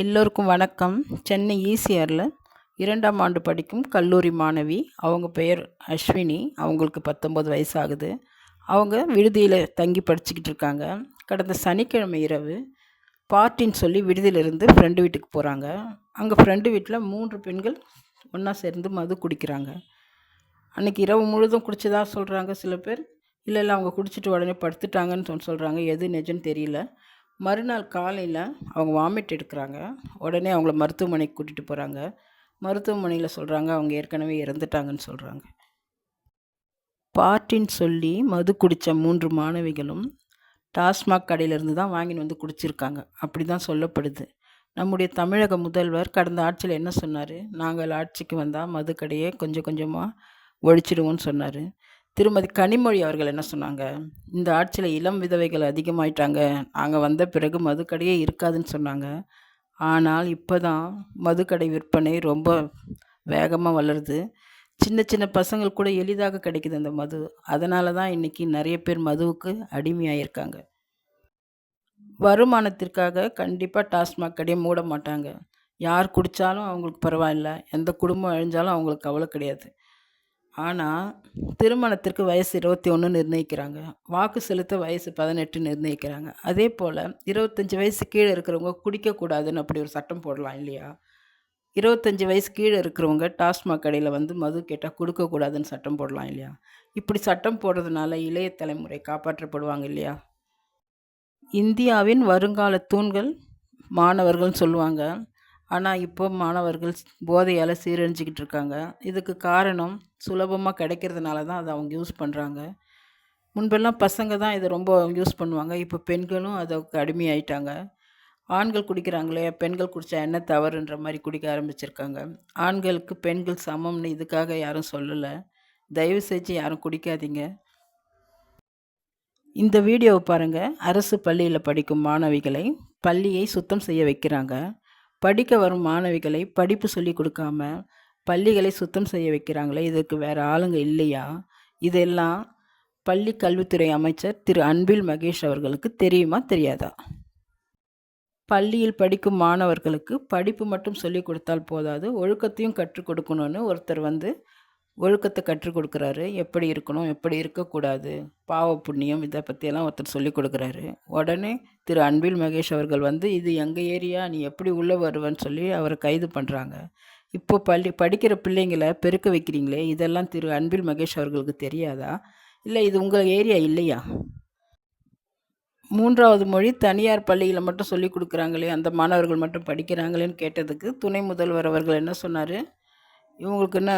எல்லோருக்கும் வணக்கம். சென்னை ஈசிஆரில் இரண்டாம் ஆண்டு படிக்கும் கல்லூரி மாணவி அவங்க பெயர் அஸ்வினி அவங்களுக்கு பத்தொம்பது வயசு ஆகுது அவங்க விடுதியில் தங்கி படிச்சுக்கிட்டு இருக்காங்க. கடந்த சனிக்கிழமை இரவு பார்ட்டின்னு சொல்லி விடுதியிலிருந்து ஃப்ரெண்டு வீட்டுக்கு போகிறாங்க அங்கே ஃப்ரெண்டு வீட்டில் மூன்று பெண்கள் ஒன்றா சேர்ந்து மது குடிக்கிறாங்க. அன்றைக்கி இரவு முழுதும் குடிச்சதா சொல்கிறாங்க சில பேர். இல்லை இல்லை அவங்க குடிச்சிட்டு உடனே படுத்துட்டாங்கன்னு சொல் சொல்கிறாங்க எது நிஜம்னு தெரியல. மறுநாள் காலையில் அவங்க வாமிட் எடுக்கிறாங்க. உடனே அவங்கள மருத்துவமனைக்கு கூட்டிகிட்டு போகிறாங்க மருத்துவமனையில் சொல்கிறாங்க அவங்க ஏற்கனவே இறந்துட்டாங்கன்னு சொல்கிறாங்க பார்ட்டின்னு சொல்லி மது குடித்த மூன்று மாணவிகளும் டாஸ்மாக் கடையிலேருந்து தான் வாங்கின்னு வந்து குடிச்சிருக்காங்க. அப்படி தான் சொல்லப்படுது. நம்முடைய தமிழக முதல்வர் கடந்த ஆட்சியில் என்ன சொன்னார்? நாங்கள் ஆட்சிக்கு வந்தால் மது கடையை கொஞ்சம் கொஞ்சமாக ஒழிச்சிடுவோன்னு சொன்னார். திருமதி கனிமொழி அவர்கள் என்ன சொன்னாங்க? இந்த ஆட்சியில் இளம் விதவைகள் அதிகமாயிட்டாங்க. நாங்கள் வந்த பிறகு மதுக்கடையே இருக்காதுன்னு சொன்னாங்க. ஆனால் இப்போ தான் மதுக்கடை விற்பனை ரொம்ப வேகமாக வளருது. சின்ன சின்ன பசங்கள் கூட எளிதாக கிடைக்குது அந்த மது. அதனால தான் இன்றைக்கி நிறைய பேர் மதுவுக்கு அடிமையாயிருக்காங்க. வருமானத்திற்காக கண்டிப்பாக டாஸ்மாக் கடையை மூட மாட்டாங்க. யார் குடித்தாலும் அவங்களுக்கு பரவாயில்ல. எந்த குடும்பம் அழிஞ்சாலும் அவங்களுக்கு கவலை கிடையாது. ஆனால் திருமணத்திற்கு வயசு இருபத்தி ஒன்று நிர்ணயிக்கிறாங்க. வாக்கு செலுத்த வயசு பதினெட்டு நிர்ணயிக்கிறாங்க. அதே போல் இருபத்தஞ்சி வயசு கீழே இருக்கிறவங்க குடிக்கக்கூடாதுன்னு அப்படி ஒரு சட்டம் போடலாம் இல்லையா? இருபத்தஞ்சி வயசு கீழே இருக்கிறவங்க டாஸ்மாக் கடையில் வந்து மது கேட்டால் கொடுக்கக்கூடாதுன்னு சட்டம் போடலாம் இல்லையா? இப்படி சட்டம் போடுறதுனால இளைய தலைமுறை காப்பாற்றப்படுவாங்க இல்லையா? இந்தியாவின் வருங்கால தூண்கள் மாணவர்கள்னு சொல்லுவாங்க ஆனால் இப்போ மாணவர்கள் போதையால் சீரழிஞ்சிக்கிட்டு இருக்காங்க. இதுக்கு காரணம் சுலபமாக கிடைக்கிறதுனால தான் அதை அவங்க யூஸ் பண்ணுறாங்க முன்பெல்லாம் பசங்க தான் இதை ரொம்ப யூஸ் பண்ணுவாங்க. இப்போ பெண்களும் அதுக்கு அடிமையாயிட்டாங்க ஆண்கள் குடிக்கிறாங்களே பெண்கள் குடித்தா என்ன தவறுன்ற மாதிரி குடிக்க ஆரம்பிச்சிருக்காங்க. ஆண்களுக்கு பெண்கள் சமம்னு இதுக்காக யாரும் சொல்லலை. தயவு செஞ்சு யாரும் குடிக்காதீங்க. இந்த வீடியோவை பாருங்கள் அரசு பள்ளியில் படிக்கும் மாணவிகளை பள்ளியை சுத்தம் செய்ய வைக்கிறாங்க. படிக்க வரும் மாணவிகளை படிப்பு சொல்லி கொடுக்காம பள்ளிகளை சுத்தம் செய்ய வைக்கிறாங்களே இதற்கு வேறு ஆளுங்க இல்லையா? இதெல்லாம் பள்ளி கல்வித்துறை அமைச்சர் திரு. அன்பில் மகேஷ் அவர்களுக்கு தெரியுமா தெரியாதா? பள்ளியில் படிக்கும் மாணவர்களுக்கு படிப்பு மட்டும் சொல்லிக் கொடுத்தால் போதாது ஒழுக்கத்தையும் கற்றுக் கொடுக்கணும்னு ஒருத்தர் வந்து ஒழுக்கத்தை கற்றுக் கொடுக்குறாரு. எப்படி இருக்கணும் எப்படி இருக்கக்கூடாது பாவ புண்ணியம் இதை பற்றியெல்லாம் ஒருத்தர் சொல்லி கொடுக்குறாரு. உடனே திரு அன்பில் மகேஷ் அவர்கள் வந்து இது எங்கள் ஏரியா நீ எப்படி உள்ளே வருவன்னு சொல்லி அவரை கைது பண்ணுறாங்க இப்போ பள்ளி படிக்கிற பிள்ளைங்களை பெருக்க வைக்கிறீங்களே இதெல்லாம் திரு அன்பில் மகேஷ் அவர்களுக்கு தெரியாதா? இல்லை இது உங்கள் ஏரியா இல்லையா? மூன்றாவது மொழி தனியார் பள்ளியில் மட்டும் சொல்லி கொடுக்குறாங்களே அந்த மாணவர்கள் மட்டும் படிக்கிறாங்களேன்னு கேட்டதுக்கு துணை முதல்வர் அவர்கள் என்ன சொன்னார்? இவங்களுக்கு என்ன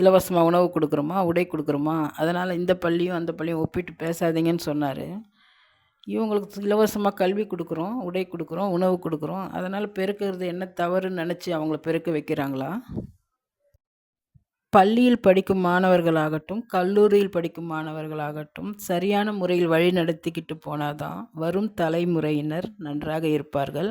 இலவசமாக உணவு கொடுக்குறோமா உடை கொடுக்குறோமா? அதனால் இந்த பள்ளியும் அந்த பள்ளியும் ஒப்பிட்டு பேசாதீங்கன்னு சொன்னார். இவங்களுக்கு இலவசமாக கல்வி கொடுக்குறோம் உடை கொடுக்குறோம் உணவு கொடுக்குறோம். அதனால் பெருக்கிறது என்ன தவறுன்னு நினச்சி அவங்கள பெருக்க வைக்கிறாங்களா? பள்ளியில் படிக்கும் மாணவர்களாகட்டும் கல்லூரியில் படிக்கும் மாணவர்களாகட்டும் சரியான முறையில் வழி நடத்திக்கிட்டு போனாதான் வரும் தலைமுறையினர் நன்றாக இருப்பார்கள்.